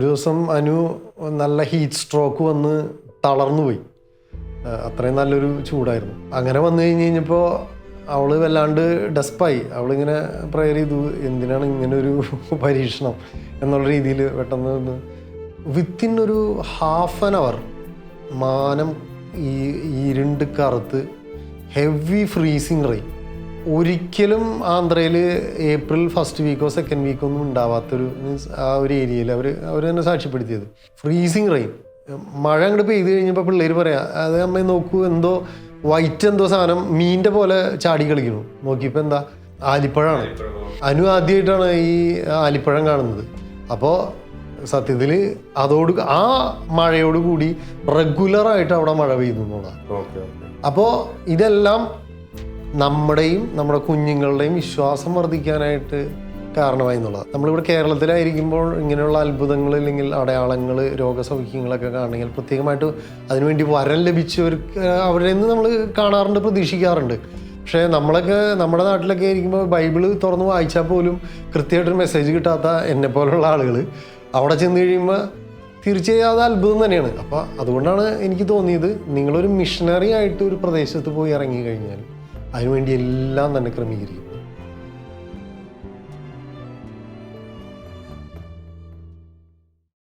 ഒരു ദിവസം അനു നല്ല ഹീറ്റ് സ്ട്രോക്ക് വന്ന് തളർന്നു പോയി. അത്രയും നല്ലൊരു ചൂടായിരുന്നു. അങ്ങനെ വന്നു കഴിഞ്ഞ് കഴിഞ്ഞപ്പോൾ അവൾ വല്ലാണ്ട് ഡെസ്പായി അവളിങ്ങനെ പ്രയർ ചെയ്തു എന്തിനാണ് ഇങ്ങനെ ഒരു പരീക്ഷണം? എന്നുള്ള രീതിയിൽ പെട്ടെന്ന് വിത്തിൻ ഒരു ഹാഫ് ആൻ അവർ മാനം ഈ ഇരുണ്ട് കറുത്ത് ഹെവി ഫ്രീസിങ് റെയിൻ ഒരിക്കലും ആന്ധ്രയിൽ ഏപ്രിൽ ഫസ്റ്റ് വീക്കോ സെക്കൻഡ് വീക്കോ ഒന്നും ഉണ്ടാവാത്തൊരു മീൻസ് ആ ഒരു ഏരിയയിൽ അവർ അവർ തന്നെ സാക്ഷ്യപ്പെടുത്തിയത്. ഫ്രീസിങ് റെയിൻ മഴ അങ്ങോട്ട് പെയ്ത് കഴിഞ്ഞപ്പോൾ പിള്ളേർ പറയാം അത് നമ്മൾ നോക്കൂ എന്തോ വൈറ്റ് എന്തോ സാധനം മീന്റെ പോലെ ചാടി കളിക്കുന്നു. നോക്കിയപ്പോൾ എന്താ? ആലിപ്പഴമാണ് അനു ആദ്യമായിട്ടാണ് ഈ ആലിപ്പഴം കാണുന്നത്. അപ്പോൾ സത്യത്തിൽ അതോട് ആ മഴയോട് കൂടി റെഗുലറായിട്ട് അവിടെ മഴ പെയ്യുന്നു എന്നുള്ളതാണ് അപ്പോൾ ഇതെല്ലാം നമ്മുടെയും നമ്മുടെ കുഞ്ഞുങ്ങളുടെയും വിശ്വാസം വർദ്ധിക്കാനായിട്ട് കാരണമായി എന്നുള്ളത് നമ്മളിവിടെ കേരളത്തിലായിരിക്കുമ്പോൾ ഇങ്ങനെയുള്ള അത്ഭുതങ്ങൾ അല്ലെങ്കിൽ അടയാളങ്ങൾ രോഗസൗഖ്യങ്ങളൊക്കെ കാണണമെങ്കിൽ പ്രത്യേകമായിട്ട് അതിനുവേണ്ടി വരം ലഭിച്ചവർക്ക് അവരിൽ നിന്ന് നമ്മൾ കാണാറുണ്ട് പ്രതീക്ഷിക്കാറുണ്ട്. പക്ഷേ നമ്മളൊക്കെ നമ്മുടെ നാട്ടിലൊക്കെ ആയിരിക്കുമ്പോൾ ബൈബിൾ തുറന്ന് വായിച്ചാൽ പോലും കൃത്യമായിട്ടൊരു മെസ്സേജ് കിട്ടാത്ത എന്നെ പോലുള്ള ആളുകൾ അവിടെ ചെന്ന് കഴിയുമ്പോൾ തീർച്ചയായും അത് അത്ഭുതം തന്നെയാണ്. അപ്പോൾ അതുകൊണ്ടാണ് എനിക്ക് തോന്നിയത് നിങ്ങളൊരു മിഷണറി ആയിട്ട് ഒരു പ്രദേശത്ത് പോയി ഇറങ്ങി കഴിഞ്ഞാൽ അതിനുവേണ്ടി എല്ലാം തന്നെ ക്രമീകരിക്കും.